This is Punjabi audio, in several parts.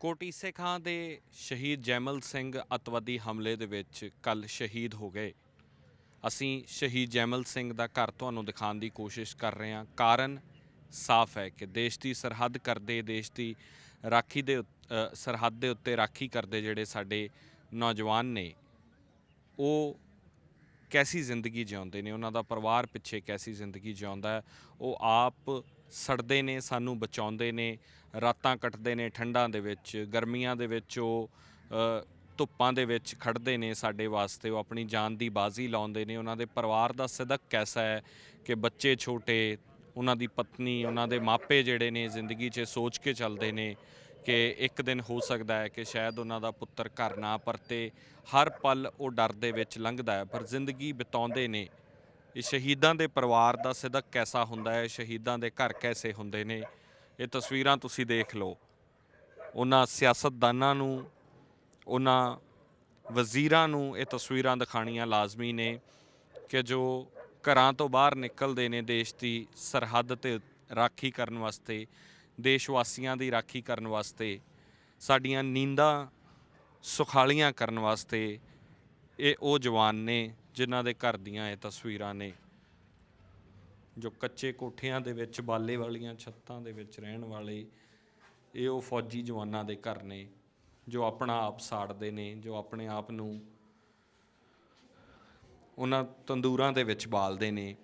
ਕੋਟੀ ਸਿੱਖਾਂ ਦੇ ਸ਼ਹੀਦ ਜੈਮਲ ਸਿੰਘ ਅਤਵਾਦੀ ਹਮਲੇ ਦੇ ਵਿੱਚ ਕੱਲ ਸ਼ਹੀਦ ਹੋ ਗਏ। ਅਸੀਂ ਸ਼ਹੀਦ ਜੈਮਲ ਸਿੰਘ ਦਾ ਘਰ ਤੁਹਾਨੂੰ ਦਿਖਾਉਣ ਦੀ ਕੋਸ਼ਿਸ਼ ਕਰ ਰਹੇ ਹਾਂ। ਕਾਰਨ ਸਾਫ਼ ਹੈ ਕਿ ਦੇਸ਼ ਦੀ ਸਰਹੱਦ ਕਰਦੇ, ਦੇਸ਼ ਦੀ ਰਾਖੀ ਦੇ ਉੱਤ- ਸਰਹੱਦ ਦੇ ਉੱਤੇ ਰਾਖੀ ਕਰਦੇ ਜਿਹੜੇ ਸਾਡੇ ਨੌਜਵਾਨ ਨੇ, ਉਹ ਕੈਸੀ ਜ਼ਿੰਦਗੀ ਜਿਉਂਦੇ ਨੇ, ਉਹਨਾਂ ਦਾ ਪਰਿਵਾਰ ਪਿੱਛੇ ਕੈਸੀ ਜ਼ਿੰਦਗੀ ਜਿਉਂਦਾ ਉਹ ਆਪ ਸੜਦੇ ਨੇ, ਸਾਨੂੰ ਬਚਾਉਂਦੇ ਨੇ, ਰਾਤਾਂ ਕੱਟਦੇ ਨੇ, ਠੰਡਾਂ ਦੇ ਵਿੱਚ, ਗਰਮੀਆਂ ਦੇ ਵਿੱਚ ਉਹ ਧੁੱਪਾਂ ਦੇ ਵਿੱਚ ਖੜਦੇ ਨੇ ਸਾਡੇ ਵਾਸਤੇ, ਉਹ ਆਪਣੀ ਜਾਨ ਦੀ ਬਾਜ਼ੀ ਲਾਉਂਦੇ ਨੇ, ਉਹਨਾਂ ਦੇ ਪਰਿਵਾਰ ਦਾ ਸਦਕ ਕੈਸਾ ਹੈ ਕਿ ਬੱਚੇ ਛੋਟੇ, ਉਹਨਾਂ ਦੀ ਪਤਨੀ, ਉਹਨਾਂ ਦੇ ਮਾਪੇ ਜਿਹੜੇ ਨੇ, ਜ਼ਿੰਦਗੀ 'ਚ ਸੋਚ ਕੇ ਚੱਲਦੇ ਨੇ ਕਿ ਇੱਕ ਦਿਨ ਹੋ ਸਕਦਾ ਹੈ ਕਿ ਸ਼ਾਇਦ ਉਹਨਾਂ ਦਾ ਪੁੱਤਰ ਘਰ ਨਾ ਪਰਤੇ, ਹਰ ਪਲ ਉਹ ਡਰ ਦੇ ਵਿੱਚ ਲੰਘਦਾ ਹੈ, ਪਰ ਜ਼ਿੰਦਗੀ ਬਿਤਾਉਂਦੇ ਨੇ ਇਹ ਸ਼ਹੀਦਾਂ ਦੇ ਪਰਿਵਾਰ ਦਾ ਸਦਕ ਕੈਸਾ ਹੁੰਦਾ ਹੈ? ਸ਼ਹੀਦਾਂ ਦੇ ਘਰ ਕੈਸੇ ਹੁੰਦੇ ਨੇ? ਇਹ ਤਸਵੀਰਾਂ ਤੁਸੀਂ ਦੇਖ ਲਓ। ਉਹਨਾਂ ਸਿਆਸਤਦਾਨਾਂ ਨੂੰ, ਉਹਨਾਂ ਵਜ਼ੀਰਾਂ ਨੂੰ ਇਹ ਤਸਵੀਰਾਂ ਦਿਖਾਣੀਆਂ ਲਾਜ਼ਮੀ ਨੇ ਕਿ ਜੋ ਘਰਾਂ ਤੋਂ ਬਾਹਰ ਨਿਕਲਦੇ ਨੇ ਦੇਸ਼ ਦੀ ਸਰਹੱਦ ਤੇ ਰਾਖੀ ਕਰਨ ਵਾਸਤੇ ਦੇਸ਼ ਵਾਸੀਆਂ ਦੀ ਰਾਖੀ ਕਰਨ ਵਾਸਤੇ, ਸਾਡੀਆਂ ਨੀਂਦਾਂ ਸੁਖਾਲੀਆਂ ਕਰਨ ਵਾਸਤੇ ਇਹ ਉਹ ਜਵਾਨ ਨੇ ਜਿਨ੍ਹਾਂ ਦੇ ਘਰ ਦੀਆਂ ਇਹ ਤਸਵੀਰਾਂ ਨੇ, ਜੋ ਕੱਚੇ ਕੋਠਿਆਂ ਦੇ ਵਿੱਚ, ਬਾਲੇ ਵਾਲੀਆਂ ਛੱਤਾਂ ਦੇ ਵਿੱਚ ਰਹਿਣ ਵਾਲੇ, ਇਹ ਉਹ ਫੌਜੀ ਜਵਾਨਾਂ ਦੇ ਘਰ ਨੇ, ਜੋ ਆਪਣਾ ਆਪ ਸਾੜਦੇ ਨੇ, ਜੋ ਆਪਣੇ ਆਪ ਨੂੰ ਉਹਨਾਂ ਤੰਦੂਰਾਂ ਦੇ ਵਿੱਚ ਬਾਲਦੇ ਨੇ,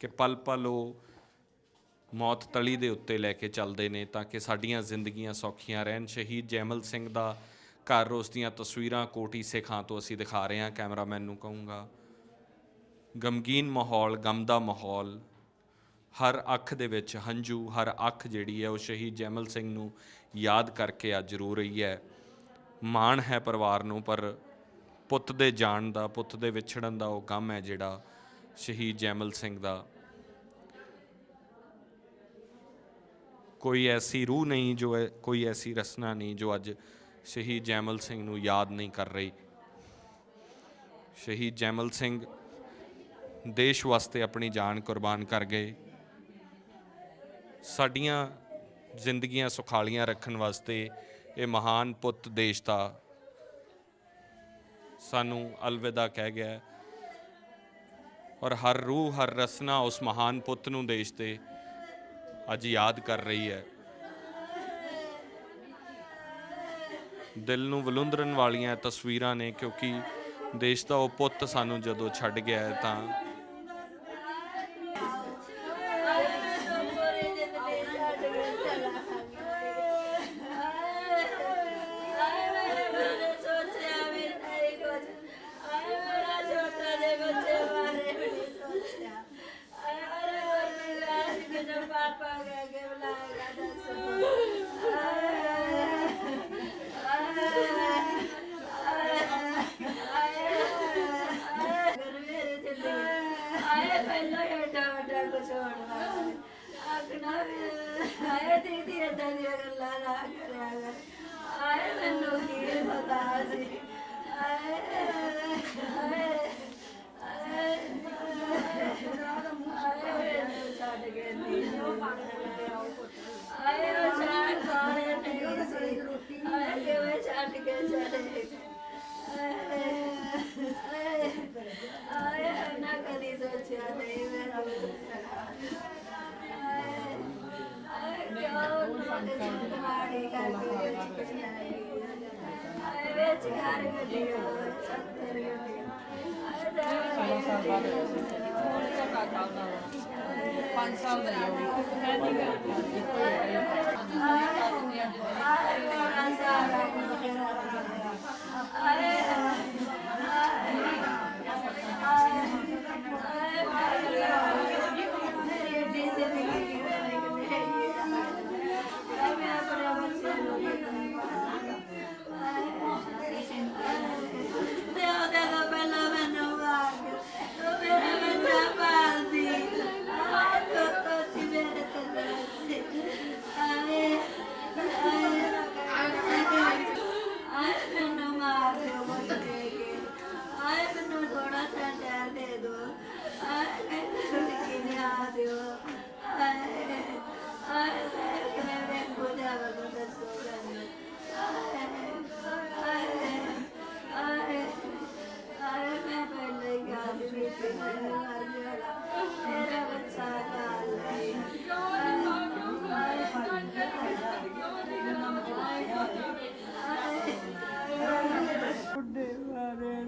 ਕਿ ਪਲ ਪਲ ਉਹ ਮੌਤ ਤਲੀ ਦੇ ਉੱਤੇ ਲੈ ਕੇ ਚੱਲਦੇ ਨੇ, ਤਾਂ ਕਿ ਸਾਡੀਆਂ ਜ਼ਿੰਦਗੀਆਂ ਸੌਖੀਆਂ ਰਹਿਣ। ਸ਼ਹੀਦ ਜੈਮਲ ਸਿੰਘ ਦਾ ਘਰ ਉਸ ਦੀਆਂ ਤਸਵੀਰਾਂ ਕੋਟੀ ਸਿੱਖਾਂ ਤੋਂ ਅਸੀਂ ਦਿਖਾ ਰਹੇ ਹਾਂ, ਕੈਮਰਾਮੈਨ ਨੂੰ ਕਹੂੰਗਾ। ਗਮਗੀਨ ਮਾਹੌਲ, ਗਮ ਦਾ ਮਾਹੌਲ, ਹਰ ਅੱਖ ਦੇ ਵਿੱਚ ਹੰਝੂ, ਹਰ ਅੱਖ ਜਿਹੜੀ ਹੈ ਉਹ ਸ਼ਹੀਦ ਜੈਮਲ ਸਿੰਘ ਨੂੰ ਯਾਦ ਕਰਕੇ ਅੱਜ ਰੋ ਰਹੀ ਹੈ। ਮਾਣ ਹੈ ਪਰਿਵਾਰ ਨੂੰ, ਪਰ ਪੁੱਤ ਦੇ ਜਾਣ ਦਾ, ਪੁੱਤ ਦੇ ਵਿਛੜਨ ਦਾ ਉਹ ਗਮ ਹੈ ਜਿਹੜਾ ਸ਼ਹੀਦ ਜੈਮਲ ਸਿੰਘ ਦਾ। ਕੋਈ ਐਸੀ ਰੂਹ ਨਹੀਂ ਜੋ ਕੋਈ ਐਸੀ ਰਸਨਾ ਨਹੀਂ ਜੋ ਅੱਜ ਸ਼ਹੀਦ ਜੈਮਲ ਸਿੰਘ ਨੂੰ ਯਾਦ ਨਹੀਂ ਕਰ ਰਹੀ। ਸ਼ਹੀਦ ਜੈਮਲ ਸਿੰਘ ਦੇਸ਼ ਵਾਸਤੇ ਆਪਣੀ ਜਾਨ ਕੁਰਬਾਨ ਕਰ ਗਏ। ਸਾਡੀਆਂ ਜ਼ਿੰਦਗੀਆਂ ਸੁਖਾਲੀਆਂ ਰੱਖਣ ਵਾਸਤੇ ਇਹ ਮਹਾਨ ਪੁੱਤ ਦੇਸ਼ ਦਾ ਸਾਨੂੰ ਅਲਵਿਦਾ ਕਹਿ ਗਿਆ ਔਰ ਹਰ ਰੂਹ, ਹਰ ਰਸਨਾ ਉਸ ਮਹਾਨ ਪੁੱਤ ਨੂੰ ਦੇਸ਼ 'ਤੇ ਅੱਜ ਯਾਦ ਕਰ ਰਹੀ ਹੈ। ਦਿਲ ਨੂੰ ਵਲੁੰਦਰਨ ਵਾਲੀਆਂ ਤਸਵੀਰਾਂ ਨੇ ਕਿਉਂਕਿ ਦੇਸ਼ ਦਾ ਉਹ ਪੁੱਤ ਸਾਨੂੰ ਜਦੋਂ ਛੱਡ ਗਿਆ ਹੈ ਤਾਂ ਵੀ ਆਏ ਦੀਦੀ ਏਦਾਂ ਦੀਆਂ ਗੱਲਾਂ ਨਾ ਕਰਿਆ ਕਰ। ਆਏ ਮੈਨੂੰ ਕੀ ਪਤਾ ਸੀ। ਆਏ ਆਏ ਆਏ ਮੈਨੂੰ ਛੱਡ ਕੇ ਨਹੀਂ ਆਏ ਉਹ ਛੱਡ ਸਾਰੇ ਨਹੀਂ ਸੀ। ਆਏ ਕਿਵੇਂ ਛੱਡ ਕੇ ਚਲੇ ਗਏ। ਆਏ ਨਾ ਕਦੀ ਸੋਚਿਆ ਨਹੀਂ ਮੈਂ ਪੰਜ ਸਾਲ ਦਾ ਹੀ ਆ ਉਹ ਵੀ।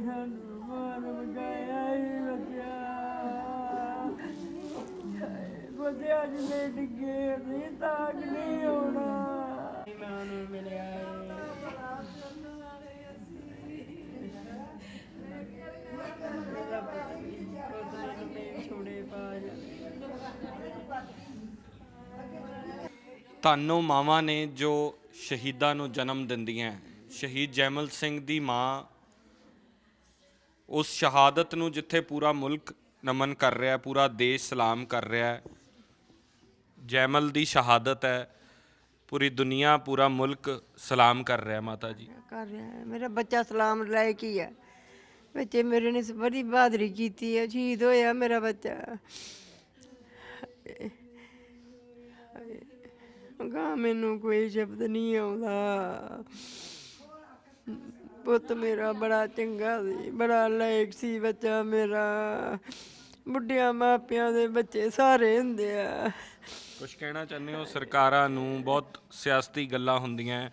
ਸਾਨੂੰ ਤਾਨੋ ਮਾਵਾਂ ਨੇ ਜੋ ਸ਼ਹੀਦਾਂ ਨੂੰ ਜਨਮ ਦਿੰਦੀਆਂ ਸ਼ਹੀਦ ਜੈਮਲ ਸਿੰਘ ਦੀ ਮਾਂ ਉਸ ਸ਼ਹਾਦਤ ਨੂੰ ਜਿੱਥੇ ਪੂਰਾ ਮੁਲਕ ਨਮਨ ਕਰ ਰਿਹਾ ਪੂਰਾ ਦੇਸ਼ ਸਲਾਮ ਕਰ ਰਿਹਾ ਜੈਮਲ ਦੀ ਸ਼ਹਾਦਤ ਹੈ, ਪੂਰੀ ਦੁਨੀਆ, ਪੂਰਾ ਮੁਲਕ ਸਲਾਮ ਕਰ ਰਿਹਾ ਮਾਤਾ ਜੀ। ਕਰ ਰਿਹਾ ਹੈ। ਮੇਰਾ ਬੱਚਾ ਸਲਾਮ ਲੈ ਕੇ ਹੈ ਬੱਚੇ ਮੇਰੇ ਨੇ ਬੜੀ ਬਹਾਦਰੀ ਕੀਤੀ ਹੈ, ਸ਼ਹੀਦ ਹੋਇਆ ਮੇਰਾ ਬੱਚਾ। ਗਾ ਮੈਨੂੰ ਕੋਈ ਸ਼ਬਦ ਨਹੀਂ ਆਉਂਦਾ। ਪੁੱਤ ਮੇਰਾ ਬੜਾ ਚੰਗਾ ਸੀ ਬੜਾ ਲਾਇਕ ਸੀ ਬੱਚਾ ਮੇਰਾ। ਬੁੱਢਿਆਂ ਮਾਪਿਆਂ ਦੇ ਬੱਚੇ ਸਾਰੇ ਹੁੰਦੇ ਆ। ਕੁਝ ਕਹਿਣਾ ਚਾਹੁੰਦੇ ਹੋ? ਸਰਕਾਰਾਂ ਨੂੰ ਬਹੁਤ ਸਿਆਸਤੀ ਗੱਲਾਂ ਹੁੰਦੀਆਂ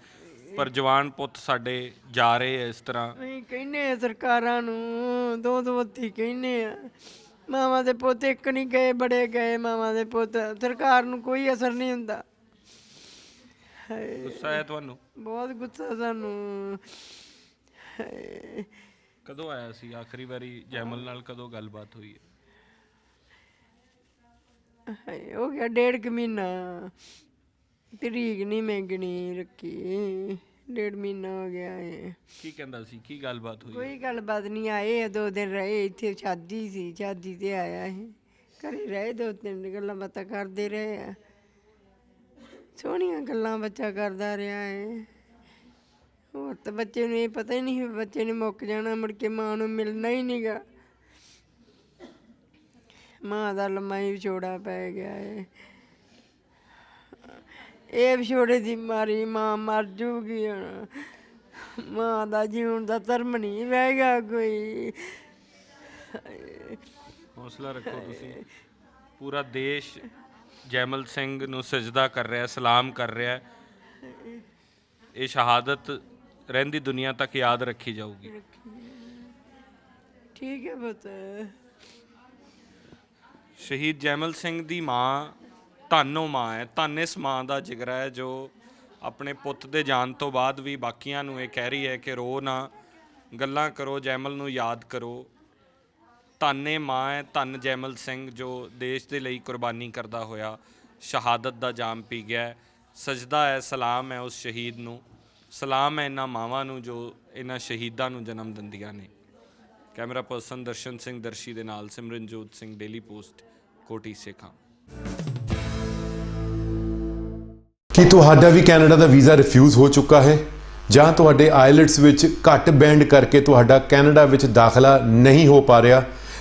ਪਰ ਜਵਾਨ ਪੁੱਤ ਸਾਡੇ ਜਾ ਰਹੇ ਐ ਇਸ ਤਰ੍ਹਾਂ। ਅਸੀਂ ਕਹਿੰਨੇ ਆ ਸਰਕਾਰਾਂ ਨੂੰ ਦੋ ਦੋ ਹੱਥੀ ਕਹਿੰਨੇ ਆ। ਮਾਵਾਂ ਦੇ ਪੁੱਤ ਇੱਕ ਨਹੀਂ ਗਏ ਬੜੇ ਗਏ ਮਾਵਾਂ ਦੇ ਪੁੱਤ। ਸਰਕਾਰ ਨੂੰ ਕੋਈ ਅਸਰ ਨਹੀਂ ਹੁੰਦਾ। ਗੁੱਸਾ ਹੈ ਤੁਹਾਨੂੰ? ਬਹੁਤ ਗੁੱਸਾ ਸਾਨੂੰ। ਕਦੋਂ ਆਇਆ ਸੀ? ਆਖਰੀ ਵਾਰੀ ਜੈਮਲ ਨਾਲ ਕਦੋਂ ਗੱਲਬਾਤ ਹੋਈ ਹੈ? ਹਾਏ, ਹੋ ਗਿਆ ਡੇਢ ਕੁ ਮਹੀਨਾ। ਤਰੀਕ ਨਹੀਂ ਮੈਂ ਗਿਣੀ ਰੱਖੀ। ਡੇਢ ਮਹੀਨਾ ਹੋ ਗਿਆ ਹੈ ਕੀ ਕਹਿੰਦਾ ਸੀ? ਕੀ ਗੱਲਬਾਤ ਹੋਈ ਕੋਈ ਗੱਲਬਾਤ ਨਹੀਂ ਆਏ ਆ, ਦੋ ਦਿਨ ਰਹੇ ਇੱਥੇ ਸ਼ਾਦੀ ਸੀ ਸ਼ਾਦੀ ਤੇ ਆਇਆ ਸੀ। ਘਰੇ ਰਹੇ ਦੋ ਤਿੰਨ ਗੱਲਾਂ ਬਾਤਾਂ ਕਰਦੇ ਰਹੇ ਆ। ਸੋਹਣੀਆਂ ਗੱਲਾਂ ਬੱਚਾ ਕਰਦਾ ਰਿਹਾ ਹੈ ਹੋਰ ਤਾਂ ਬੱਚੇ ਨੂੰ ਇਹ ਪਤਾ ਹੀ ਨਹੀਂ ਬੱਚੇ ਨੇ ਮੁੱਕ ਜਾਣਾ, ਮੁੜ ਕੇ ਮਾਂ ਨੂੰ ਮਿਲਣਾ ਹੀ ਨਹੀਂਗਾ ਮਾਂ ਦਾ ਲੰਮਾ ਹੀ ਵਿਛੋੜਾ ਪੈ ਗਿਆ ਹੈ ਇਹ ਵਿਛੋੜੇ ਦੀ ਮਾਰੀ ਮਾਂ ਮਰ ਜੂਗੀ ਹੁਣ। ਮਾਂ ਦਾ ਜੀਉਣ ਦਾ ਧਰਮ ਨਹੀਂ ਰਹਿ ਗਿਆ ਕੋਈ। ਹੌਸਲਾ ਰੱਖੋ ਤੁਸੀਂ। ਪੂਰਾ ਦੇਸ਼ ਜੈਮਲ ਸਿੰਘ ਨੂੰ ਸਜਦਾ ਕਰ ਰਿਹਾ, ਸਲਾਮ ਕਰ ਰਿਹਾ। ਇਹ ਸ਼ਹਾਦਤ ਰਹਿੰਦੀ ਦੁਨੀਆ ਤੱਕ ਯਾਦ ਰੱਖੀ ਜਾਊਗੀ। ਠੀਕ ਹੈ ਪੁੱਤ। ਸ਼ਹੀਦ ਜੈਮਲ ਸਿੰਘ ਦੀ ਮਾਂ ਧੰਨੋ ਮਾਂ ਹੈ। ਧੰਨ ਇਸ ਮਾਂ ਦਾ ਜਿਗਰਾ ਹੈ ਜੋ ਆਪਣੇ ਪੁੱਤ ਦੇ ਜਾਣ ਤੋਂ ਬਾਅਦ ਵੀ ਬਾਕੀਆਂ ਨੂੰ ਇਹ ਕਹਿ ਰਹੀ ਹੈ ਕਿ ਰੋ ਨਾ ਗੱਲਾਂ ਕਰੋ ਜੈਮਲ ਨੂੰ ਯਾਦ ਕਰੋ। ਧੰਨੇ ਮਾਂ ਹੈ ਧੰਨ ਜੈਮਲ ਸਿੰਘ ਜੋ ਦੇਸ਼ ਦੇ ਲਈ ਕੁਰਬਾਨੀ ਕਰਦਾ ਹੋਇਆ ਸ਼ਹਾਦਤ ਦਾ ਜਾਮ ਪੀ ਗਿਆ। ਸਜਦਾ ਹੈ ਸਲਾਮ ਹੈ ਉਸ ਸ਼ਹੀਦ ਨੂੰ। ਸਲਾਮ ਹੈ ਇਹਨਾਂ ਮਾਵਾਂ ਨੂੰ ਜੋ ਇਹਨਾਂ ਸ਼ਹੀਦਾਂ ਨੂੰ ਜਨਮ ਦਿੰਦੀਆਂ ਨੇ। ਕੈਮਰਾ ਪਰਸਨ ਦਰਸ਼ਨ ਸਿੰਘ ਦਰਸ਼ੀ ਦੇ ਨਾਲ ਸਿਮਰਨਜੋਤ ਸਿੰਘ, ਡੇਲੀ ਪੋਸਟ, ਕੋਟੀ ਸੇਖਾਂ। ਕੀ ਤੁਹਾਡਾ ਵੀ ਕੈਨੇਡਾ ਦਾ ਵੀਜ਼ਾ ਰਿਫਿਊਜ਼ ਹੋ ਚੁੱਕਾ ਹੈ? ਜਾਂ ਤੁਹਾਡੇ ਆਇਲਟਸ ਵਿੱਚ ਘੱਟ ਬੈਂਡ ਕਰਕੇ ਤੁਹਾਡਾ ਕੈਨੇਡਾ ਵਿੱਚ ਦਾਖਲਾ ਨਹੀਂ ਹੋ ਪਾ ਰਿਹਾ?